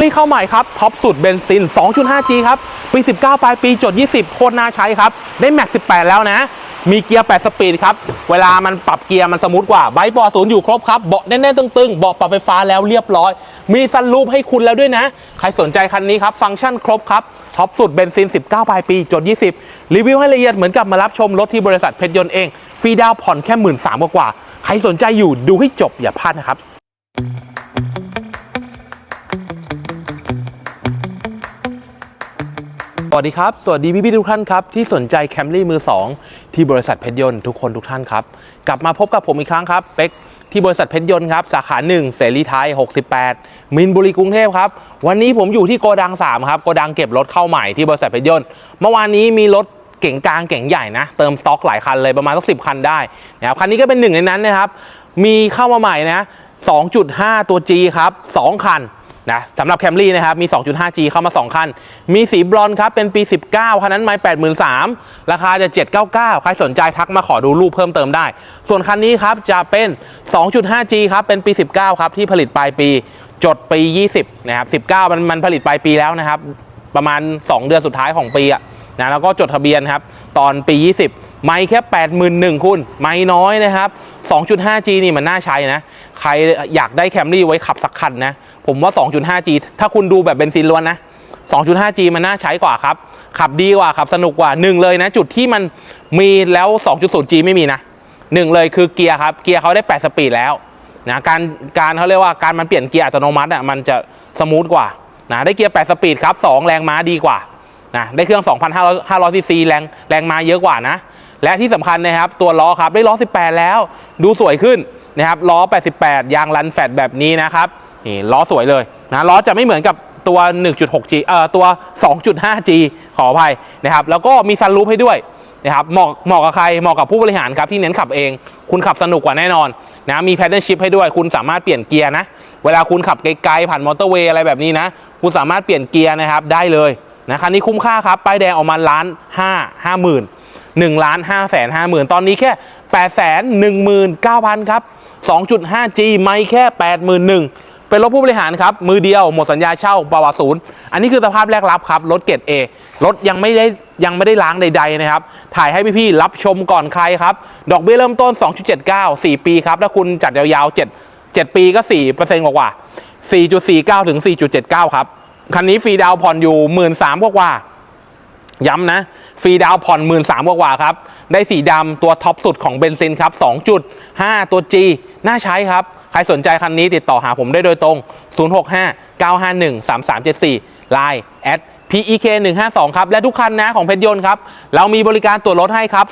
นี่เข้าใหม่ครับท็อปสุดเบนซิน 2.5G ครับ ปี 19 ปลายปีจด 20 โคตรน่าใช้ครับ ได้แม็ก 18 แล้วนะ มีเกียร์ 8 สปีดครับ เวลามันปรับเกียร์มันสมูทกว่า ไบค์ปอศูนย์อยู่ครบครับ เบาะแน่นๆตึงๆ เบาะปรับไฟฟ้าแล้วเรียบร้อย มีซันรูปให้คุณแล้วด้วยนะ ใครสนใจคันนี้ครับ ฟังก์ชันครบครับ ท็อปสุดเบนซิน 19 ปลายปีจด 20 รีวิวให้ละเอียดเหมือนกับมารับชมรถที่บริษัทเพชรยนต์เอง ฟรีดาวผ่อนแค่หมื่นสามกว่า ใครสนใจอยู่ดูให้จบอย่าพลาดนะครับ วัสดีครับ สวัสดีพี่พี่ๆทุกท่านครับ ที่สนใจแคมรี่มือ 2 ที่บริษัทเพชรยนต์ทุกคนทุกท่านครับ กลับมาพบกับผมอีกครั้งครับ เป็กที่บริษัทเพชรยนต์ครับ สาขา 1 เสรีไทย 68 มินบุรีกรุงเทพครับ วันนี้ผมอยู่ที่โกดัง 3 ครับ โกดังเก็บรถเข้าใหม่ที่บริษัทเพชรยนต์เมื่อวานนี้มีรถเก่งกลางเก่งใหญ่นะ เติมสต็อกหลายคันเลยประมาณสักสิคันได้นะครับคันนี้ก็เป็นหนึ่งในนั้นนะครับมีเข้ามาใหม่นะ2.5 ตัว G ครับ2คัน นะสำหรับแคมรี่นะครับมี 2.5G เข้ามา 2 คัน มีสีบรอนครับเป็นปี 19 คันนั้นไม่83,000 ราคาจะ 799 ใครสนใจทักมาขอดูรูปเพิ่มเติมได้ ส่วนคันนี้ครับจะเป็น 2.5G ครับเป็นปี 19 ครับที่ผลิตปลายปีจดปี 20 นะครับ 19 มันมันผลิตปลายปีแล้วนะครับ ประมาณ 2 เดือนสุดท้ายของปีอะนะแล้วก็จดทะเบียนครับ ตอนปี 20 ไม่แค่ 81,000คุณ ไม่น้อยนะครับ 2.5G นี่มันน่าใช้นะ ใครอยากได้แคมรี่ไว้ขับสักคันนะ ผมว่า 2.5G ถ้าคุณดูแบบเบนซินล้วนนะ 2.5G มันน่าใช้กว่าครับ ขับดีกว่าขับสนุกกว่าหนึ่งเลยนะ จุดที่มันมีแล้ว 2.0G ไม่มีนะหนึ่งเลยคือเกียร์ครับ เกียร์เขาได้ 8 สปีดแล้วนะการการเขาเรียกว่าการมันเปลี่ยนเกียร์อัตโนมัติอะมันจะสมูทกว่านะได้เกียร์ 8 สปีดครับ 2 แรงม้าดีกว่านะได้เครื่อง 2,500ซีซีแรงแรงม้าเยอะกว่านะ และที่สำคัญนะครับ ตัวล้อครับได้ล้อ 18 แล้ว ดูสวยขึ้นนะครับล้อ 88 ยางรันแฟตแบบนี้นะครับนี่ล้อสวยเลยนะล้อจะไม่เหมือนกับตัว 1.6G เอ่อตัว 2.5G ขออภัยนะครับ แล้วก็มีซันรูปให้ด้วยนะครับเหมาะเหมาะกับใครเหมาะกับผู้บริหารครับที่เน้นขับเอง คุณขับสนุกกว่าแน่นอนนะมีแพดเดิลชิพให้ด้วย คุณสามารถเปลี่ยนเกียร์นะ เวลาคุณขับไกลๆผ่านมอเตอร์เวย์อะไรแบบนี้นะ คุณสามารถเปลี่ยนเกียร์นะครับได้เลยนะคันนี้คุ้มค่าครับป้ายแดงออกมาล้านห้าห้าหมื่น 1ล้าน5แสน5หมื่นตอนนี้แค่8แสน19,000 ครับ 2.5G ไม่แค่ 81,000 เป็นรถผู้บริหารครับ มือเดียวหมดสัญญาเช่าปวศูนย์อันนี้คือสภาพแรกรับครับ รถเกรด A รถยังไม่ได้ยังไม่ได้ล้างใด ๆ นะครับ ถ่ายให้พี่ๆรับชมก่อนใครครับ ดอกเบี้ยเริ่มต้น 2.79 4 ปีครับ ถ้าคุณจัดยาวๆ 7 7 ปีก็4%กว่าๆ4.49 ถึง 4.79 ครับ คันนี้ฟรีดาวผ่อนอยู่ 13,000กว่า ย้ำนะฟรีดาวผ่อน1 3ื่นสามกว่าครับ ได้สีดำตัวท็อปสุดของเบนซินครับ2.5 ตัว G น่าใช้ครับ ใครสนใจคันนี้ติดต่อหาผมได้โดยตรง 065 951 3374 Line at PEK 152ครับ และทุกคันนะของเพชรยนต์ครับ เรามีบริการตรวจรถให้ครับ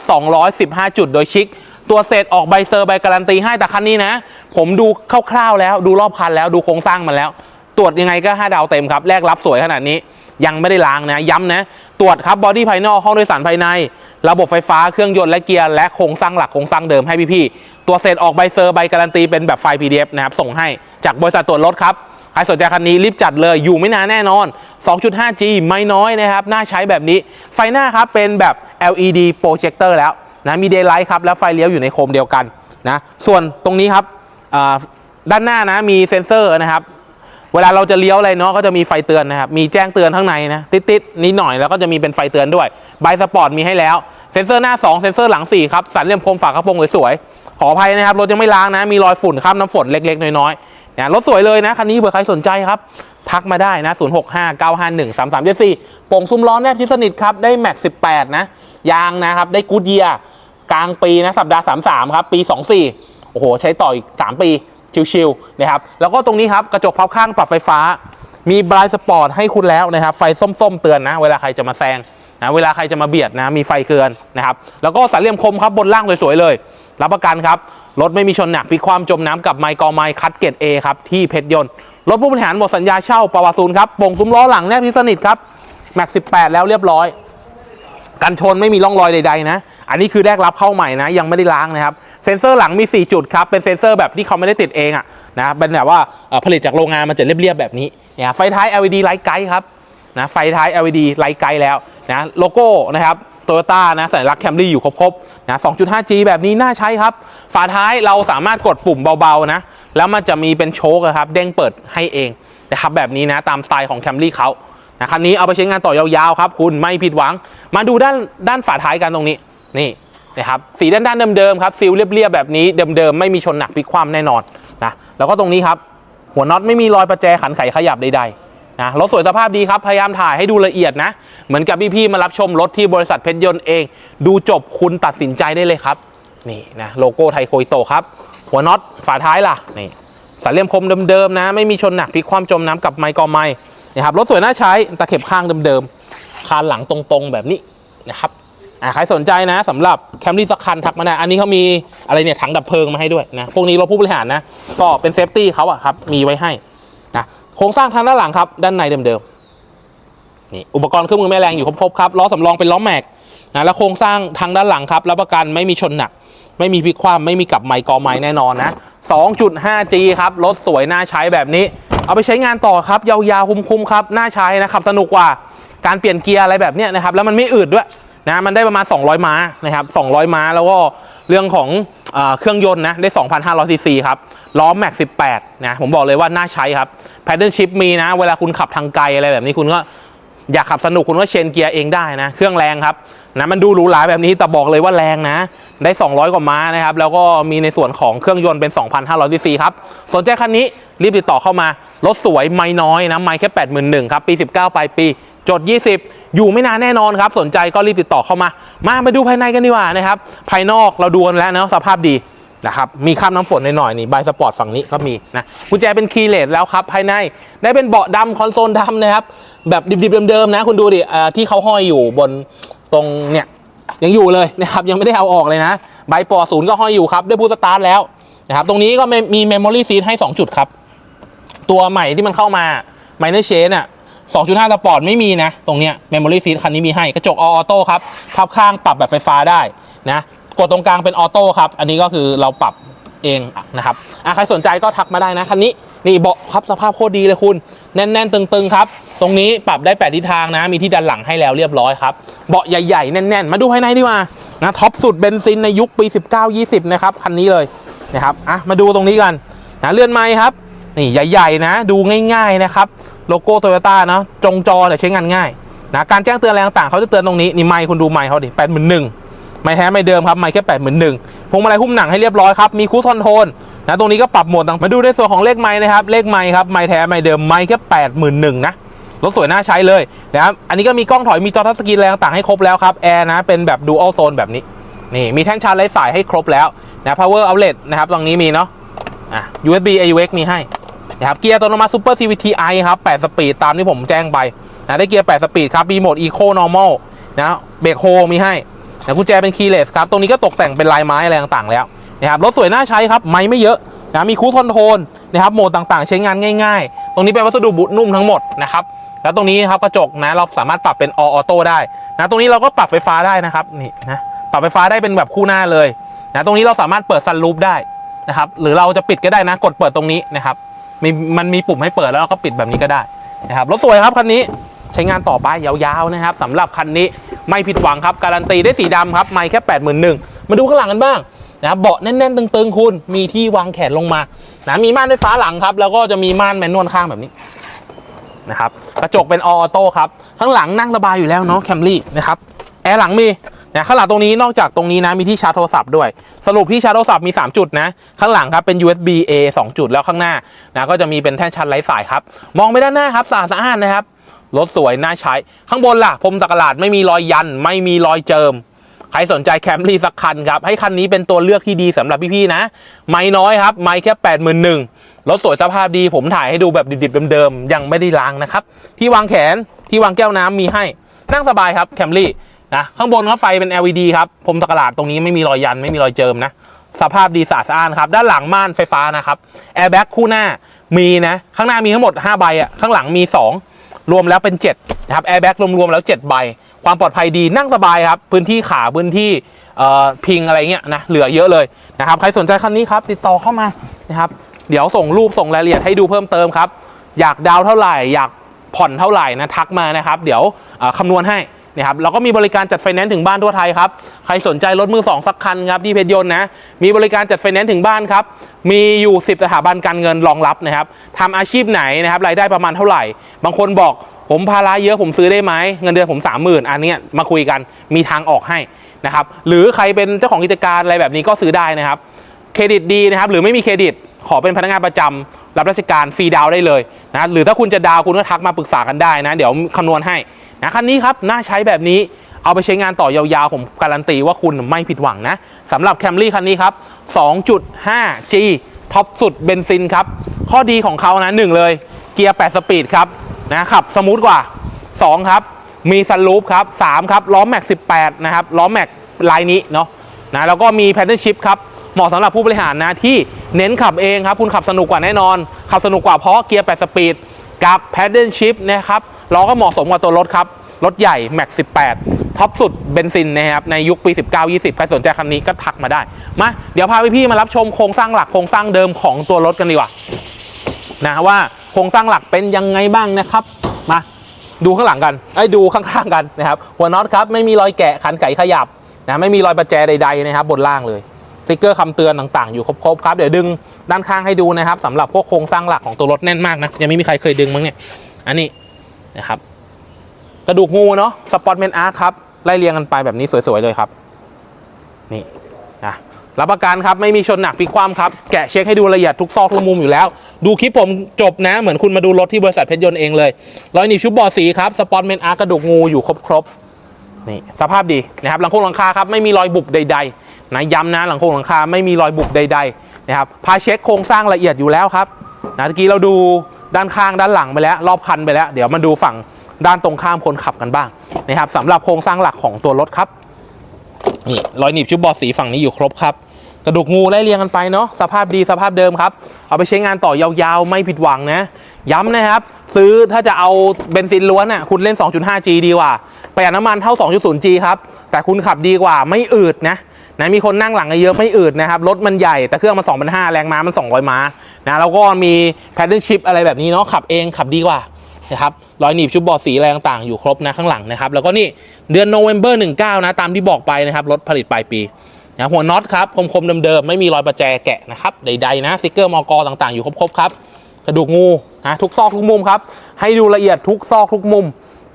215 จุดโดยชิคตัวเศษออกใบเซอร์ใบการันตีให้แต่คันนี้นะ ผมดูคร่าวๆแล้วดูรอบคันแล้วดูโครงสร้างมันแล้ว ตรวจยังไงก็ 5 ดาวเต็มครับแรกรับสวยขนาดนี้ ยังไม่ได้ล้างนะย้ำนะตรวจครับบอดี้ภายนอกห้องโดยสารภายใน ระบบไฟฟ้าเครื่องยนต์และเกียร์และโครงสร้างหลักโครงสร้างเดิมให้พี่ๆตัวเศษออกใบเซอร์ใบการันตีเป็นแบบไฟล์ PDF นะครับส่งให้จากบริษัทตรวจรถครับใครสนใจคันนี้รีบจัดเลยอยู่ไม่นานแน่นอน 2.5G ไม่น้อยนะครับน่าใช้แบบนี้ ไฟหน้าครับเป็นแบบ LED projector แล้วนะมี daylight ครับแล้วไฟเลี้ยวอยู่ในโคมเดียวกันนะส่วนตรงนี้ครับด้านหน้านะมีเซ็นเซอร์นะครับ เวลาเราจะเลี้ยวอะไรเนาะก็จะมีไฟเตือนนะครับ มีแจ้งเตือนข้างในนะติดๆนิดหน่อยแล้วก็จะมีเป็นไฟเตือนด้วยใบสปอร์ตมีให้แล้วเซ็นเซอร์หน้า 2 เซ็นเซอร์หลัง 4 ครับ สันเหลี่ยมคมฝากระโปรงสวยๆ ขออภัยนะครับ รถยังไม่ล้างนะ มีรอยฝุ่นครับน้ำฝนเล็ก ๆ น้อยๆนะรถสวยเลยนะ คันนี้เผื่อใครสนใจครับ ทักมาได้นะ 0 6 5 9 5 1 3 3 7 4โป่งซุ้มล้อแนบทิศสนิทครับ ได้แม็ก18 นะ ยางนะครับ ได้กูดเยียกลางปีนะ สัปดาห์ 33 ครับ ปี 24 โอ้โห ใช้ต่ออีก 3 ปี ชิวๆนะครับแล้วก็ตรงนี้ครับกระจกพับข้างปรับไฟฟ้า มีบรายสปอร์ตให้คุณแล้วนะครับไฟส้มๆเตือนนะ เวลาใครจะมาแซงนะเวลาใครจะมาเบียดนะมีไฟเตือนนะครับแล้วก็สันเหลี่ยมคมครับบนล่างสวยๆเลย รับประกันครับรถไม่มีชนหนักพลิกความจมน้ำกับไมค์กอไมค์คัดเกตเอครับที่เพชรยนต์รถผู้บริหารหมดสัญญาเช่าปวศูนย์ครับโป่งซุ้มล้อหลังแนบทิสนิทครับแม็ก18 แล้วเรียบร้อย กันชนไม่มีร่องรอยใดๆนะ อันนี้คือแรกรับเข้าใหม่นะ ยังไม่ได้ล้างนะครับ เซ็นเซอร์หลังมี 4 จุดครับ เป็นเซ็นเซอร์แบบที่เขาไม่ได้ติดเองอะนะเป็นแบบว่าผลิตจากโรงงานมันจะเรียบๆแบบนี้เนี่ยไฟท้าย LED ไลท์ไกด์ครับนะไฟท้าย LED ไลท์ไกด์แล้วนะโลโก้นะครับโตโยต้านะสัญลักษณ์แคมรี่อยู่ครบๆนะ 2.5G แบบนี้น่าใช้ครับ ฝาท้ายเราสามารถกดปุ่มเบาๆนะ แล้วมันจะมีเป็นโชคครับ เด้งเปิดให้เองนะครับแบบนี้นะตามสไตล์ของแคมรี่เขา นะคันนี้เอาไปใช้งานต่อยาวๆครับคุณไม่ผิดหวัง มาดูด้านด้านฝาท้ายกันตรงนี้นี่นะครับสีด้านด้านเดิมๆครับฟิลเรียบๆแบบนี้เดิมๆไม่มีชนหนักพลิกคว่ำแน่นอนนะแล้วก็ตรงนี้ครับหัวน็อตไม่มีรอยประแจขันไขขยับใดๆนะรถสวยสภาพดีครับพยายามถ่ายให้ดูละเอียดนะเหมือนกับพี่ๆมารับชมรถที่บริษัทเพชรยนต์เอง ดูจบคุณตัดสินใจได้เลยครับนี่นะโลโก้ไทยโคยโตครับหัวน็อตฝาท้ายล่ะนี่สายเลี่ยมคมเดิมๆนะ ไม่มีชนหนักพลิกความจมน้ำกับไมค์กอไม้ นะครับรถสวยน่าใช้ตะเข็บข้างเดิมๆคานหลังตรงๆแบบนี้นะครับอ่าใครสนใจนะสำหรับแคมรี่สักคันทักมาได้อันนี้เขามีอะไรเนี่ยถังดับเพลิงมาให้ด้วยนะพวกนี้รถผู้บริหารนะก็เป็นเซฟตี้เขาอะครับมีไว้ให้นะโครงสร้างทางด้านหลังครับด้านในเดิมๆนี่อุปกรณ์เครื่องมือแม่แรงอยู่ครบๆครับล้อสำรองเป็นล้อแม็กนะแล้วโครงสร้างทางด้านหลังครับรับประกันไม่มีชนหนัก ไม่มีพลิกคว่ำไม่มีกลับไมค์กอไม้แน่นอนนะ 2.5G ครับ รถสวยน่าใช้แบบนี้ เอาไปใช้งานต่อครับ ยาวๆคุ้มๆครับ น่าใช้นะครับ สนุกกว่า การเปลี่ยนเกียร์อะไรแบบนี้นะครับ แล้วมันไม่อืดด้วยนะ มันได้ประมาณ 200 ม้านะครับ 200 ม้าแล้วก็เรื่องของเอเครื่องยนต์นะ ได้ 2,500ซีซีครับ ล้อแม็ก 18 นะ ผมบอกเลยว่าน่าใช้ครับแพดเดิลชิพมีนะ เวลาคุณขับทางไกลอะไรแบบนี้คุณก็อยากขับสนุกคุณก็เชนเกียร์เองได้นะ เครื่องแรงครับ นะมันดูหรูหราแบบนี้แต่บอกเลยว่าแรงนะ ได้ 200 กว่าม้านะครับ แล้วก็มีในส่วนของเครื่องยนต์เป็น 2,500ซีซีครับ สนใจคันนี้รีบติดต่อเข้ามา รถสวยไม่น้อยนะไม่แค่ 81,000ครับ ปี 19 ปลายปี จด 20 อยู่ไม่นานแน่นอนครับ สนใจก็รีบติดต่อเข้ามา มามาดูภายในกันดีกว่านะครับ ภายนอกเราดูกันแล้วนะสภาพดีนะครับมีข้ามน้ำฝนหน่อยๆนี่ใบสปอร์ตฝั่งนี้ก็มีนะกุญแจเป็นคีย์เลสแล้วครับ ภายในได้เป็นเบาะดำคอนโซลดำนะครับ แบบดิบๆเดิมๆนะ คุณดูดิที่เขาห้อยอยู่บน ตรงเนี่ยยังอยู่เลยนะครับยังไม่ได้เอาออกเลยนะใบปอศูนย์ก็ห้อยอยู่ครับได้บูสตาร์ทแล้วนะครับตรงนี้ก็มีเมมโมรี่ซีทให้ 2 จุดครับ ตัวใหม่ที่มันเข้ามาไมเนอร์เชนอะ2.5 สปอร์ตไม่มีนะ ตรงเนี้ยเมมโมรี่ซีทคันนี้มีให้กระจกออโต้ครับพับข้างปรับแบบไฟฟ้าได้นะกดตรงกลางเป็นออโต้ครับ อันนี้ก็คือเราปรับเองนะครับใครสนใจก็ทักมาได้นะ คันนี้ นี่เบาะครับสภาพโคตรดีเลยคุณ แน่น ๆ ตึง ๆ ครับ ตรงนี้ปรับได้ 8 ทิศทางนะ มีที่ดันหลังให้แล้วเรียบร้อยครับ เบาะใหญ่ๆ แน่น ๆ มาดูภายในดีกว่านะท็อปสุดเบนซินในยุคปี 19-20 นะครับ คันนี้เลยนะครับอะมาดูตรงนี้กันนะเลื่อนไม้ครับ นี่ใหญ่ ๆ นะ ดูง่าย ๆ นะครับ โลโก้โตโยต้านะจงจอเนี่ยใช้งานง่ายนะการแจ้งเตือนอะไรต่างๆเขาจะเตือนตรงนี้นี่ไมค์คุณดูไมค์เขาดิแปดหมื่นหนึ่งไม่แท้ไม่เดิมครับไมค์แค่แปดหมื่นหนึ่งพวงมาลัยหุ้มหนังให้เรียบร้อยครับมีคูสคอนโทรล นะตรงนี้ก็ปรับโหมดต่างมาดูในส่วนของเลขไมค์นะครับเลขไมค์ครับไมค์แท้ไม่เดิมไมค์แค่แปดหมื่นหนึ่งนะรถสวยน่าใช้เลยนะครับอันนี้ก็มีกล้องถอยมีจอทัชสกรีนอะไรต่างๆให้ครบแล้วครับแอร์นะเป็นแบบดูอัลโซนแบบนี้นี่มีแท่งชาร์จไร้สายให้ครบแล้วนะ power outlet นะครับตรงนี้มีเนาะอะ USB AUX มีให้นะครับเกียร์อัตโนมัติ Super CVTi ครับ8สปีดตามที่ผมแจ้งไปนะได้เกียร์8สปีดครับมีโหมด Eco Normal นะเบรกโฮมีให้นะกุญแจเป็น Keyless ครับ ตรงนี้ก็ตกแต่งเป็นลายไม้อะไรต่างๆแล้ว นะครับรถสวยน่าใช้ครับไม่ไม่เยอะนะมีคูสคอนโทรลนะครับโหมดต่างๆ ใช้งานง่ายๆ ตรงนี้เป็นวัสดุบุนุ่มทั้งหมดนะครับแล้วตรงนี้ครับกระจกนะเราสามารถปรับเป็นออโต้ได้นะตรงนี้เราก็ปรับไฟฟ้าได้นะครับนี่นะปรับไฟฟ้าได้เป็นแบบคู่หน้าเลยนะตรงนี้เราสามารถเปิดซันรูฟได้นะครับหรือเราจะปิดก็ได้นะกดเปิดตรงนี้นะครับมีมันมีปุ่มให้เปิดแล้วเราก็ปิดแบบนี้ก็ได้นะครับรถสวยครับคันนี้ใช้งานต่อไปยาวๆนะครับสำหรับคันนี้ไม่ผิดหวังครับการันตีได้สีดำครับไม่แค่ 8 1 0 0 0มาดูข้างหลังกันบ้าง นะครับเบาะแน่นๆตึงๆคุณมีที่วางแขนลงมานะมีม่านไฟฟ้าหลังครับ แล้วก็จะมีม่านแมนนวลข้างแบบนี้นะครับกระจกเป็นออโต้ครับข้างหลังนั่งสบายอยู่แล้วเนาะแคมรี่นะครับแอร์หลังมีนะข้างหลังตรงนี้นอกจากตรงนี้นะมีที่ชาร์จโทรศัพท์ด้วย สรุปที่ชาร์จโทรศัพท์มี 3 จุดนะ ข้างหลังครับเป็น USB A 2 จุดแล้วข้างหน้านะก็จะมีเป็นแท่นชาร์จไร้สายครับ มองไปด้านหน้าครับสะอาดสะอ้านนะครับรถสวยน่าใช้ ข้างบนล่ะพรมตะกร้าดไม่มีรอยยัน ไม่มีรอยเจิม ใครสนใจแคมรี่สักคันครับให้คันนี้เป็นตัวเลือกที่ดีสำหรับพี่ๆนะ ไม่น้อยครับ ไม่แค่8 1 0 0 0รถสวยสภาพดีผมถ่ายให้ดูแบบดิบๆเดิมๆยังไม่ได้ล้างนะครับ ที่วางแขนที่วางแก้วน้ำมีให้นั่งสบายครับแคมรี่นะข้างบนก็ไฟเป็น LED ครับพรมตะกร้าดตรงนี้ไม่มีรอยยันไม่มีรอยเจิมนะสภาพดีสะอาดสะอานครับด้านหลังม่านไฟฟ้านะครับแอร์แบ็กคู่หน้ามีนะข้างหน้ามีทั้งหมด 5 ใบอะข้างหลังมี 2 รวมแล้วเป็น7นะครับแอร์แบ็กรวมๆแล้ว 7 ใบ ความปลอดภัยดีนั่งสบายครับ พื้นที่ขาพื้นที่พิงอะไรเงี้ยนะเหลือเยอะเลยนะครับใครสนใจคันนี้ครับติดต่อเข้ามานะครับเดี๋ยวส่งรูปส่งรายละเอียดให้ดูเพิ่มเติมครับ อยากดาวเท่าไหร่ อยากผ่อนเท่าไหร่นะทักมานะครับ เดี๋ยวคำนวณให้ นะครับแล้วก็มีบริการจัดไฟแนนซ์ถึงบ้านทั่วไทยครับ ใครสนใจรถมือสองสักคันครับที่เพชรยนต์นะ มีบริการจัดไฟแนนซ์ถึงบ้านครับ มีอยู่ 10 สถาบันการเงินรองรับนะครับทำอาชีพไหนนะครับรายได้ประมาณเท่าไหร่ บางคนบอกผมภาระเยอะผมซื้อได้ไหมเงินเดือนผม 30,000อันนี้มาคุยกันมีทางออกให้นะครับหรือใครเป็นเจ้าของกิจการอะไรแบบนี้ก็ซื้อได้นะครับเครดิตดีนะครับหรือไม่มีเครดิตขอเป็นพนักงานประจำรับราชการฟรีดาวได้เลยนะหรือถ้าคุณจะดาวคุณก็ทักมาปรึกษากันได้นะ เดี๋ยวคำนวณให้ นะคันนี้ครับน่าใช้แบบนี้เอาไปใช้งานต่อยาวๆ ผมการันตีว่าคุณไม่ผิดหวังนะสำหรับแคมรี่คันนี้ครับ 2.5G ท็อปสุดเบนซินครับ ข้อดีของเขานะหนึ่งเลย เกียร์ 8 สปีดครับนะขับสมูทกว่า 2 ครับ มีซันรูฟครับ 3 ครับ ล้อแม็ก 18 นะครับ ล้อแม็กลายนี้เนาะนะแล้วก็มีแพดเดิลชิพครับ เหมาะสำหรับผู้บริหารนะที่เน้นขับเองครับ คุณขับสนุกกว่าแน่นอน ขับสนุกกว่าเพราะเกียร์ 8 สปีดกับแพดเดิลชิพนะครับ ล้อก็เหมาะสมกับตัวรถครับ รถใหญ่แม็ก18 ท็อปสุดเบนซินนะครับ ในยุคปี 19-20 ใครสนใจคันนี้ก็ทักมาได้ มาเดี๋ยวพาพี่ๆมารับชมโครงสร้างหลักโครงสร้างเดิมของตัวรถกันดีกว่านะว่าโครงสร้างหลักเป็นยังไงบ้างนะครับ มาดูข้างหลังกันไอ้ดูข้างๆกันนะครับ หัวน็อตครับไม่มีรอยแกะขันไขขยับนะไม่มีรอยประแจใด ๆนะครับ บนล่างเลยสติกเกอร์คำเตือนต่างๆ อยู่ครบๆครับ เดี๋ยวดึงด้านข้างให้ดูนะครับสำหรับพวกโครงสร้างหลักของตัวรถแน่นมากนะยังไม่มีใครเคยดึงมั้งเนี่ยอันนี้ นะครับ กระดูกงูเนาะสปอตเมนอาร์ครับไล่เรียงกันไปแบบนี้สวยๆเลยครับ นี่นะรับประกันครับไม่มีชนหนักพลิกคว่ำครับ แกะเช็คให้ดูละเอียดทุกซอกทุกมุมอยู่แล้ว ดูคลิปผมจบนะ เหมือนคุณมาดูรถที่บริษัทเพชรยนต์เองเลยรอยหนีบชุบบอร์ดสีครับสปอนเมนอาร์กระดูกงูอยู่ครบๆนี่สภาพดีนะครับหลังโค้งหลังคาครับไม่มีรอยบุบใด ๆนะย้ำนะหลังโค้งหลังคาไม่มีรอยบุบใด ๆ นะครับพาเช็คโครงสร้างละเอียดอยู่แล้วครับนะเมื่อกี้เราดู ด้านข้างด้านหลังไปแล้ว รอบคันไปแล้ว เดี๋ยวมาดูฝั่งด้านตรงข้ามคนขับกันบ้างนะครับสำหรับโครงสร้างหลักของตัวรถครับนี่รอยหนีบชุบบอดสีฝั่งนี้อยู่ครบครับกระดูกงูไล่เรียงกันไปเนาะสภาพดีสภาพเดิมครับ เอาไปใช้งานต่อยาวๆ ไม่ผิดหวังนะ ย้ำนะครับ ซื้อถ้าจะเอาเบนซินล้วนอะคุณเล่น 2.5G ดีกว่าประหยัดน้ำมันเท่า 2.0G ครับ แต่คุณขับดีกว่าไม่อืดนะนะมีคนนั่งหลังเยอะไม่อืดนะครับ รถมันใหญ่แต่เครื่องมัน2,500แรงม้ามัน 200 ม้า นะแล้วก็มีแพดเดิลชิพอะไรแบบนี้เนาะขับเองขับดีกว่านะครับรอยหนีบชุบบอดสีอะไรต่างๆ อยู่ครบนะข้างหลังนะครับ แล้วก็นี่เดือนโนเวม ber 19 นะ ตามที่บอกไปนะครับ รถผลิตปลายปีนะหัวน็อตครับ คมๆเดิมๆ ไม่มีรอยประแจแกะนะครับ ใดๆนะสติกเกอร์มอกอต่างๆ อยู่ครบๆครับ กระดูกงูนะทุกซอกทุกมุมครับ ให้ดูละเอียดทุกซอกทุกมุม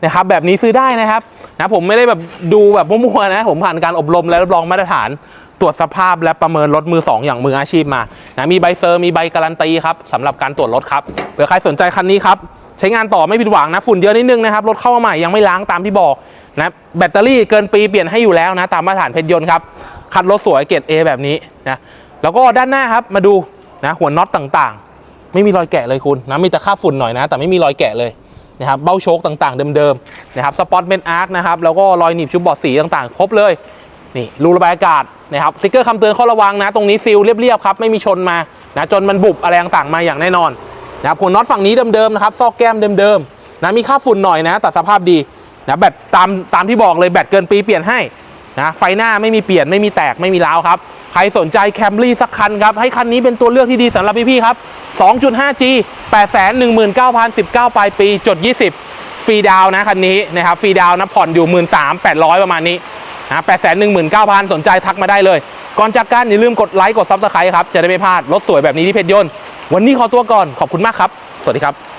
นะครับแบบนี้ซื้อได้นะครับนะผมไม่ได้แบบดูแบบมั่วๆนะ ผมผ่านการอบรมและรับรองมาตรฐาน ตรวจสภาพและประเมินรถมือ 2 อย่างมืออาชีพมานะมีใบเซอร์มีใบการันตีครับสำหรับการตรวจรถครับเผื่อใครสนใจคันนี้ครับใช้งานต่อไม่ผิดหวังนะฝุ่นเยอะนิดนึงนะครับรถเข้ามาใหม่ยังไม่ล้างตามที่บอกนะแบตเตอรี่เกินปีเปลี่ยนให้อยู่แล้วนะตามมาตรฐานเพชรยนต์ครับคัดรถสวยเกรด A แบบนี้นะแล้วก็ด้านหน้าครับมาดูนะหัวน็อตต่างๆ ไม่มีรอยแกะเลยคุณนะมีแต่ค่าฝุ่นหน่อยนะ แต่ไม่มีรอยแกะเลยนะครับเบ้าโชคต่างๆ เดิมๆนะครับสปอตเมนอาร์คนะครับแล้วก็รอยหนีบชุบบอดสีต่างๆ ครบเลย นี่รูระบายอากาศนะครับสติกเกอร์คำเตือนข้อระวังนะ ตรงนี้ซีลเรียบๆครับไม่มีชนมานะจนมันบุบอะไรต่างๆมาอย่างแน่นอนนะครับหัวน็อตฝั่งนี้เดิมๆนะครับซอกแก้มเดิมๆนะมีค่าฝุ่นหน่อยนะแต่สภาพดีนะแบตตามตามที่บอกเลยแบตเกินปีเปลี่ยนให้นะไฟหน้าไม่มีเปลี่ยนไม่มีแตกไม่มีร้าวครับ ใครสนใจแคมรี่สักคันครับ ให้คันนี้เป็นตัวเลือกที่ดีสำหรับพี่ๆครับ 2.5G 819,019 ปลายปีจด 20 ฟรีดาวน์นะคันนี้นะครับฟรีดาวน์นะผ่อนอยู่ 13,800 ประมาณนี้ นะ819,000สนใจทักมาได้เลย ก่อนจากกันอย่าลืมกดไลค์กดซับสไครต์ครับ จะได้ไม่พลาดรถสวยแบบนี้ที่เพชรยนต์ วันนี้ขอตัวก่อนขอบคุณมากครับ สวัสดีครับ